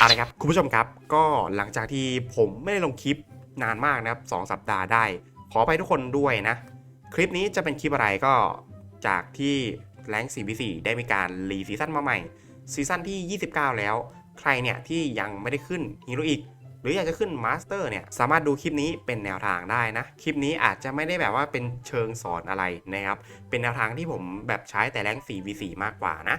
อะไรครับ คุณผู้ชมครับ ก็หลังจากที่ผมไม่ได้ลงคลิปนานมากนะครับสองสัปดาห์ได้ ขอไปทุกคนด้วยนะ คลิปนี้จะเป็นคลิปอะไรก็จากที่แรง 4v4 ได้มีการรีซีซั่นมาใหม่ ซีซั่นที่ 29 แล้ว ใครเนี่ยที่ยังไม่ได้ขึ้นฮีโร่อีก หรืออยากจะขึ้นมาสเตอร์เนี่ย สามารถดูคลิปนี้เป็นแนวทางได้นะ คลิปนี้อาจจะไม่ได้แบบว่าเป็นเชิงสอนอะไรนะครับ เป็นแนวทางที่ผมแบบใช้แต่แรง 4v4 มากกว่านะ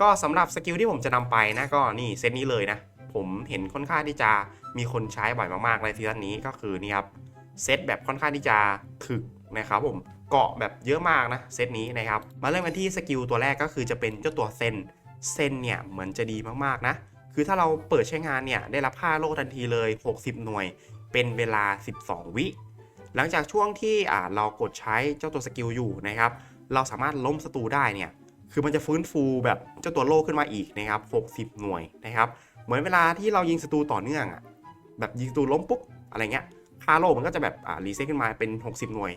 ก็สำหรับสกิลที่ผมจะนำไปนะก็นี่เซตนี้เลยนะ ผมเห็นค่อนข้างที่จะมีคนใช้บ่อยมากๆในซีซั่นนี้ก็คือนี่ครับเซตแบบค่อนข้างที่จะถึกนะครับผมเกาะแบบเยอะมากนะเซตนี้นะครับมาเริ่มกันที่สกิลตัวแรกก็คือจะเป็นเจ้าตัวเซนเซนเนี่ยเหมือนจะดีมากๆนะคือถ้าเราเปิดใช้งานเนี่ยได้รับค่าโล่ทันทีเลย 60 หน่วย เป็นเวลา 12 วิ หลังจากช่วงที่อ่าเรากดใช้เจ้าตัวสกิลอยู่นะครับเราสามารถล้มศัตรูได้เนี่ยคือมันจะฟื้นฟูแบบเจ้าตัวโล่ขึ้นมาอีกนะครับ 60 หน่วยนะครับ เหมือนเวลาที่เรายิงศัตรูต่อเนื่องอะแบบยิงศัตรูล้มปุ๊บอะไรเงี้ยค่าโลมันก็จะแบบอ่ารีเซ็ตขึ้นมาเป็น 60 หน่วย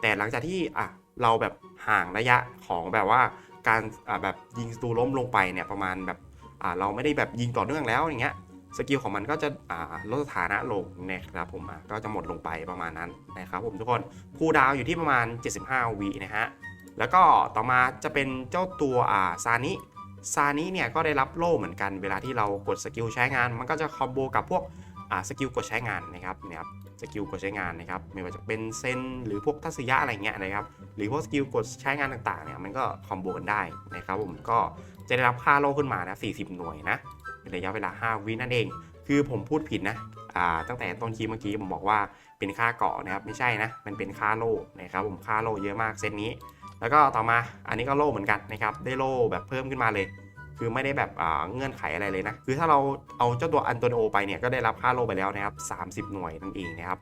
แต่หลังจากที่อะเราแบบห่างระยะของแบบว่าการอ่าแบบยิงศัตรูล้มลงไปเนี่ยประมาณแบบอ่าเราไม่ได้แบบยิงต่อเนื่องแล้วอย่างเงี้ยสกิลของมันก็จะอ่าลดสถานะลงนะครับผมก็จะหมดลงไปประมาณนั้นนะครับผมทุกคนคูดาวอยู่ที่ประมาณ 75วินะฮะแล้วก็ต่อมาจะเป็นเจ้าตัวอ่าซานิ ซานิเนี่ยก็ได้รับโล่เหมือนกัน เวลาที่เรากดสกิลใช้งาน มันก็จะคอมโบกับพวกอ่าสกิลกดใช้งานนะครับเนี่ยครับสกิลกดใช้งานนะครับไม่ว่าจะเป็นเซนหรือพวกทัศยะอะไรเงี้ยนะครับหรือพวกสกิลกดใช้งานต่างๆเนี่ยมันก็คอมโบกันได้นะครับผมก็จะได้รับค่าโล่ขึ้นมานะ40 หน่วยนะเป็นระยะเวลา 5 วินั่นเอง คือผมพูดผิดนะอ่าตั้งแต่ต้นคลิปเมื่อกี้ผมบอกว่าเป็นค่าเกาะนะครับไม่ใช่นะมันเป็นค่าโล่นะครับผมค่าโล่เยอะมากเซตนี้ แล้วก็ต่อมาอันนี้ก็โล่เหมือนกันนะครับ ได้โล่แบบเพิ่มขึ้นมาเลย คือไม่ได้แบบเงื่อนไขอะไรเลยนะ คือถ้าเราเอาเจ้าตัวอันโตนโอไปเนี่ยก็ได้รับค่าโล่ไปแล้วนะครับ 30 หน่วยนั่นเองนะครับ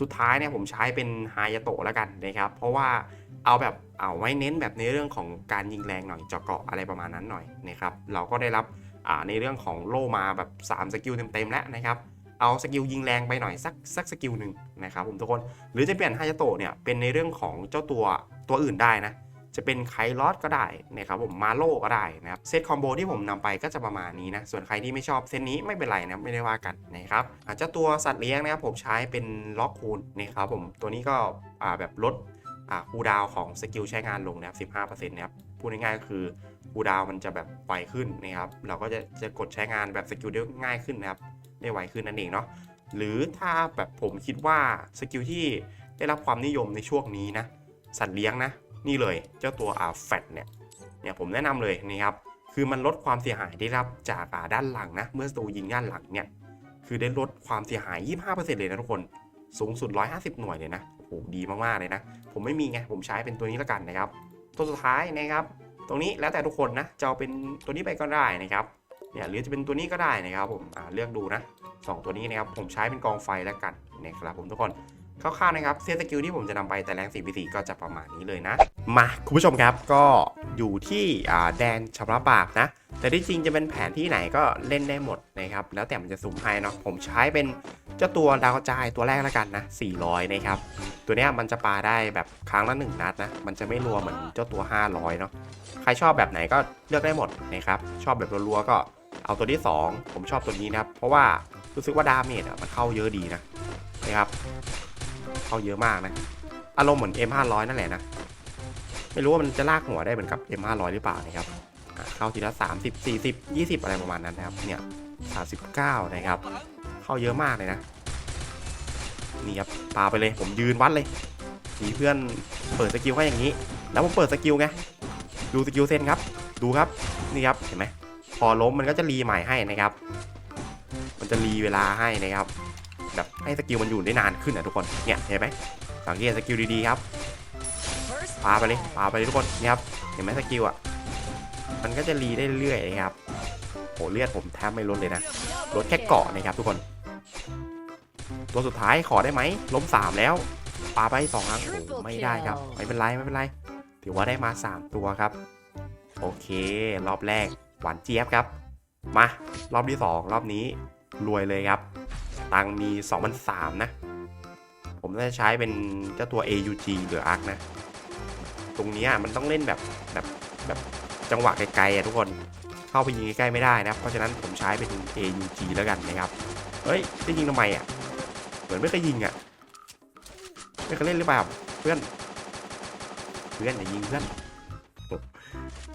สุดท้ายเนี่ยผมใช้เป็นฮายาโตะแล้วกันนะครับ เพราะว่าเอาแบบเอาไว้เน้นแบบในเรื่องของการยิงแรงหน่อยเจาะเกาะอะไรประมาณนั้นหน่อยนะครับ เราก็ได้รับในเรื่องของโล่มาแบบ 3 สกิลเต็มๆแล้วนะครับ เอาสกิลยิงแรงไปหน่อยสักสักสกิลหนึ่งนะครับผมทุกคน หรือจะเปลี่ยนฮายาโตะเนี่ยเป็นในเรื่องของเจ้าตัวตัวอื่นได้นะ จะเป็นไคลอสก็ได้นะครับผมมาโลก็ได้นะครับเซตคอมโบที่ผมนำไปก็จะประมาณนี้นะ ส่วนใครที่ไม่ชอบเซตนี้ไม่เป็นไรนะไม่ได้ว่ากันนะครับอาจจะตัวสัตว์เลี้ยงนะครับผมใช้เป็นล็อกคูณนะครับผมตัวนี้ก็แบบลดคูลดาวของสกิลใช้งานลงนะครับ15%นะครับพูดง่ายๆก็คือคูลดาวมันจะแบบไวขึ้นนะครับ เราก็จะจะกดใช้งานแบบสกิลได้ง่ายขึ้นนะครับ ได้ไวขึ้นนั่นเองเนาะหรือถ้าแบบผมคิดว่าสกิลที่ได้รับความนิยมในช่วงนี้นะสัตว์เลี้ยงนะ นี่เลยเจ้าตัวอาแฟตเนี่ยเนี่ยผมแนะนำเลยนะครับคือมันลดความเสียหายได้รับจากด้านหลังนะเมื่อศัตรูยิงด้านหลังเนี่ยคือได้ลดความเสียหาย 25%เลยนะทุกคนสูงสุด 150 หน่วยเลยนะโอ้โหดีมากๆเลยนะ ผมไม่มีไง ผมใช้เป็นตัวนี้แล้วกันนะครับ ตัวสุดท้ายนะครับ ตรงนี้แล้วแต่ทุกคนนะ จะเอาเป็นตัวนี้ไปก็ได้นะครับ เนี่ยหรือจะเป็นตัวนี้ก็ได้นะครับผมเลือกดูนะสองตัวนี้นะครับผมใช้เป็นกองไฟแล้วกันนะครับผมทุกคนคร่าวๆนะครับเซตสกิลที่ผมจะนำไปแต่แรง 4v4 ก็จะประมาณนี้เลยนะ มาคุณผู้ชมครับก็อยู่ที่แดนชำระบาปนะ แต่ที่จริงจะเป็นแผนที่ไหนก็เล่นได้หมดนะครับ แล้วแต่มันจะสุ่มให้เนาะผมใช้เป็นเจ้าตัวดาวกระจายตัวแรกแล้วกันนะ 400 นะครับ ตัวเนี้ยมันจะปาได้แบบครั้งละหนึ่งนัดนะ มันจะไม่รัวเหมือนเจ้าตัว 500 เนาะใครชอบแบบไหนก็เลือกได้หมดนะครับชอบแบบรัวๆก็ เอาตัวที่ 2 ผมชอบตัวนี้นะครับ เพราะว่ารู้สึกว่าดาเมจอะมันเข้าเยอะดีนะนะครับ เข้าเยอะมากนะ อารมณ์เหมือน M500 นั่นแหละนะ ไม่รู้ว่ามันจะลากหัวได้เหมือนกับ M500 หรือเปล่านะครับเข้าทีละ 30 40 20 อะไรประมาณนั้นนะครับ เนี่ย 39 นะครับ เข้าเยอะมากเลยนะ นี่ครับปาไปเลย ผมยืนวัดเลยมีเพื่อนเปิดสกิลให้อย่างนี้ แล้วผมเปิดสกิลไง ดูสกิลเซนครับ ดูครับ นี่ครับ เห็นไหม พอล้มมันก็จะรีใหม่ให้นะครับ มันจะรีเวลาให้นะครับแบบให้สกิลมันอยู่ได้นานขึ้นนะทุกคนเนี่ยเห็นไหมสังเกตสกิลดีๆครับปาไปเลยปาไปเลยทุกคนเนี่ยครับเห็นไหมสกิลอะมันก็จะรีได้เรื่อยๆนะครับโหเลือดผมแทบไม่ลดเลยนะลดแค่เกาะนะครับทุกคน ตัวสุดท้ายขอได้ไหมล้มสามแล้วปาไปสองครั้งโอ้ไม่ได้ครับ ไม่เป็นไรไม่เป็นไร ถือว่าได้มา3ตัวครับ โอเค รอบแรก หวานเจี๊ยบครับ มารอบที่ 2 รอบนี้รวยเลยครับ ตังมี2,003นะ ผมน่าจะใช้เป็นเจ้าตัว AUG หรือ ARC นะ ตรงนี้มันต้องเล่นแบบแบบแบบจังหวะไกลๆอะทุกคนเข้าไปยิงใกล้ๆไม่ได้นะครับ เพราะฉะนั้นผมใช้เป็น AUG แล้วกันนะครับ เฮ้ยจะยิงทำไมอะ เหมือนไม่เคยยิงอะ ไม่เคยเล่นหรือเปล่าเพื่อน เพื่อนอย่ายิงเพื่อน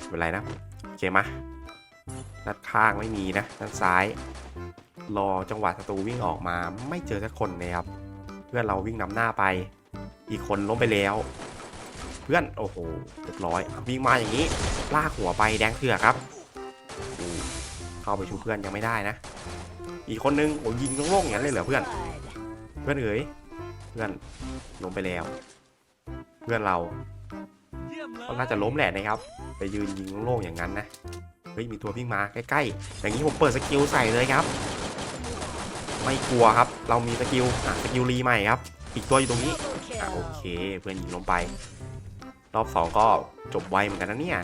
เป็นไรนะโอเคมา ด้านข้างไม่มีนะด้านซ้าย รอจังหวะศัตรูวิ่งออกมาไม่เจอสักคนนะครับ เพื่อนเราวิ่งนำหน้าไป อีกคนล้มไปแล้ว เพื่อนโอ้โหเรียบร้อยวิ่งมาอย่างนี้ลากหัวไปแดงเถื่อกครับโอ้เข้าไปชูเพื่อนยังไม่ได้นะ อีกคนนึงโอ้ยิงโล่งๆอย่างนั้นเลยเหรอเพื่อน เพื่อนเอ๋ยเพื่อนล้มไปแล้ว เพื่อนเราก็น่าจะล้มแหละนะครับ ไปยืนยิงโล่งๆอย่างนั้นนะ เฮ้ยมีตัววิ่งมาใกล้ๆ อย่างนี้ผมเปิดสกิลใส่เลยครับ ไม่กลัวครับ เรามีสกิลอะสกิลรีใหม่ครับ อีกตัวอยู่ตรงนี้อะโอเค เพื่อนยิงลงไป รอบสองก็จบไวเหมือนกันนะเนี่ย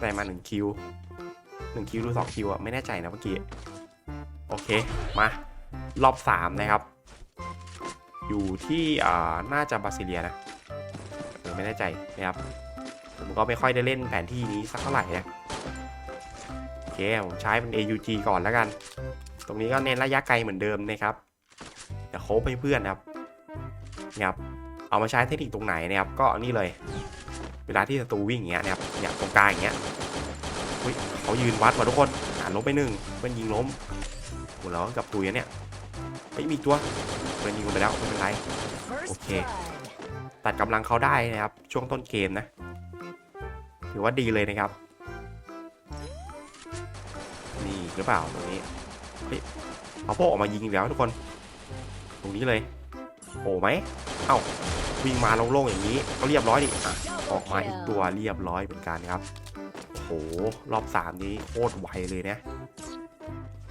ได้มาหนึ่งคิวหนึ่งคิวหรือสองคิวอะไม่แน่ใจนะเมื่อกี้ โอเค มารอบสามนะครับ อยู่ที่อ่าน่าจะบาซิเลียนะไม่แน่ใจนะครับ ผมก็ไม่ค่อยได้เล่นแผนที่นี้สักเท่าไหร่นะ เคผมใช้เป็น AUG ก่อนแล้วกัน ตรงนี้ก็เน้นระยะไกลเหมือนเดิมนะครับอย่าโค้งให้เพื่อนนะครับนะครับเอามาใช้เทคนิคตรงไหนนะครับ ก็นี่เลย เวลาที่ศัตรูวิ่งอย่างเงี้ยนะครับเนี่ยตรงกลางอย่างเงี้ยอุ้ยเขายืนวัดว่ะทุกคนอ่าล้มไปหนึ่งเพื่อนยิงล้มโหแล้วกับตุยเนี่ยไม่มีตัวเพื่อนยิงลงไปแล้วไม่เป็นไรโอเค ตัดกำลังเขาได้นะครับ ช่วงต้นเกมนะ ถือว่าดีเลยนะครับ หรือเปล่าตรงนี้เฮ้ยเอาพวกออกมายิงอีกแล้วทุกคน ตรงนี้เลย โอ้ไหมเอ้าวิ่งมาโล่งๆอย่างนี้ก็เรียบร้อยดิอะออกมาอีกตัวเรียบร้อยเหมือนกันครับโหรอบสามนี้โคตรไวเลยนะ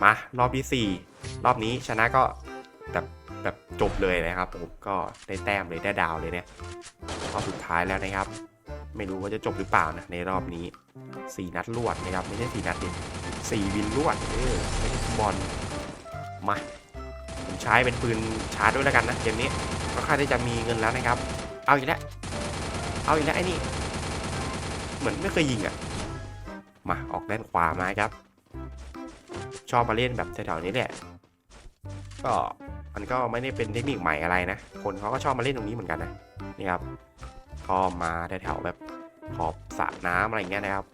มารอบที่สี่รอบนี้ชนะก็แบบแบบจบเลยนะครับผมก็ได้แต้มเลยได้ดาวเลยเนี่ยรอบสุดท้ายแล้วนะครับ ไม่รู้ว่าจะจบหรือเปล่านะในรอบนี้สี่นัดรวดนะครับไม่ใช่สี่นัดดิสี่วินรวดเออไม่ใช่บอลมาผมใช้เป็นปืนชาร์จด้วยแล้วกันนะเกมนี้ก็ค่าที่จะมีเงินแล้วนะครับ เอาอีกแล้วเอาอีกแล้วไอ้นี่เหมือนไม่เคยยิงอะมาออกด้านขวามาครับ ชอบมาเล่นแบบแถวๆนี้แหละก็มันก็ไม่ได้เป็นเทคนิคใหม่อะไรนะ คนเขาก็ชอบมาเล่นตรงนี้เหมือนกันนะนี่ครับ ก็มาแถวแบบขอบสระน้ำอะไรเงี้ยนะครับ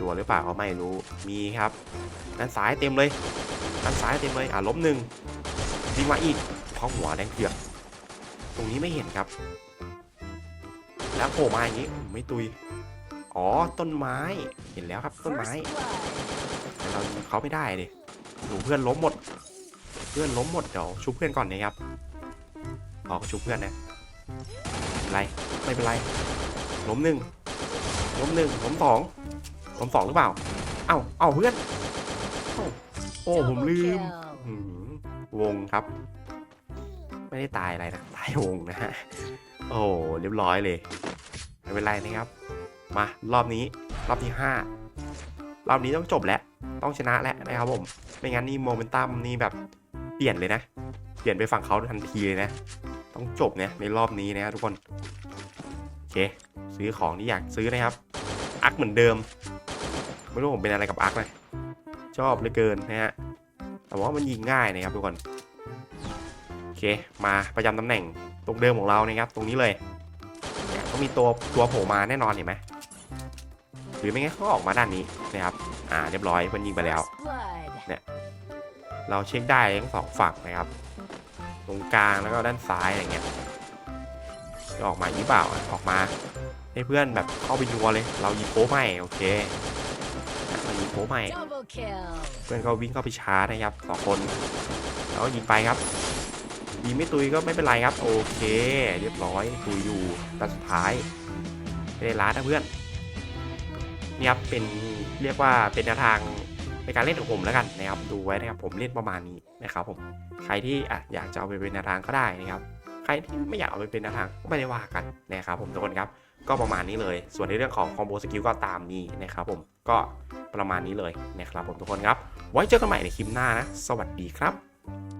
ตัวหรือเปล่าก็ไม่รู้มีครับด้านซ้ายเต็มเลยด้านซ้ายเต็มเลยอะล้มหนึ่งยิงมาอีกเพราะหัวแดงเถือกตรงนี้ไม่เห็นครับ แล้วโผล่มาอย่างนี้ไม่ตุยอ๋อต้นไม้เห็นแล้วครับต้นไม้แต่เราเขาไม่ได้ดิหนูเพื่อนล้มหมด เพื่อนล้มหมดเดี๋ยวชุบเพื่อนก่อนนะครับออกชุบเพื่อนนะ ไม่เป็นไรไม่เป็นไรล้มหนึ่งล้มหนึ่งล้มสองล้มสองหรือเปล่า เอ้าเอ้าเพื่อนเอ้าโอ้ผมลืมหืมวงครับ ไม่ได้ตายอะไรนะตายวงนะฮะโอ้เรียบร้อยเลยไม่เป็นไรนะครับ มารอบนี้รอบที่ห้ารอบนี้ต้องจบแล้วต้องชนะแล้วนะครับผมไม่งั้นนี่โมเมนตัมนี่แบบเปลี่ยนเลยนะ เปลี่ยนไปฝั่งเขาทันทีเลยนะ ต้องจบเนี่ยในรอบนี้นะครับทุกคนโอเคซื้อของที่อยากซื้อนะครับอักเหมือนเดิม ไม่รู้ผมเป็นอะไรกับอักนะชอบเหลือเกินนะฮะแต่ว่ามันยิงง่ายนะครับทุกคนโอเคมาประจำตำแหน่งตรงเดิมของเรานะครับ ตรงนี้เลยต้องมีตัวตัวโผล่มาแน่นอนเห็นไหมหรือไม่งั้นเขาก็ออกมาด้านนี้นะครับ อ่าเรียบร้อยมันยิงไปแล้ว เนี่ย เราเช็คได้ทั้งสองฝั่งนะครับ ตรงกลางแล้วก็ด้านซ้ายอะไรเงี้ยจะออกมาหรือเปล่าออกมาให้เพื่อนแบบเข้าไปนัวเลย เรายิงโค้ใหม่โอเคเรายิงโค้ใหม่เพื่อนก็วิ่งเข้าไปชาร์จนะครับสองคนแล้วยิงไปครับยิงไม่ตุยก็ไม่เป็นไรครับ โอเค เรียบร้อยตุยอยู่ตอนสุดท้ายไม่ได้ล้านะเพื่อนนี่ครับเป็นเรียกว่าเป็นแนวทาง ในการเล่นของผมแล้วกันนะครับดูไว้นะครับผมเล่นประมาณนี้นะครับผมใครที่อะอยากจะเอาไปเป็นแนวทางก็ได้นะครับใครที่ไม่อยากเอาไปเป็นแนวทางก็ไม่ได้ว่ากันนะครับผมทุกคนครับก็ประมาณนี้เลย ส่วนในเรื่องของคอมโบสกิลก็ตามนี้นะครับผมก็ประมาณนี้เลยนะครับผมทุกคนครับ ไว้เจอกันใหม่ในคลิปหน้านะ สวัสดีครับ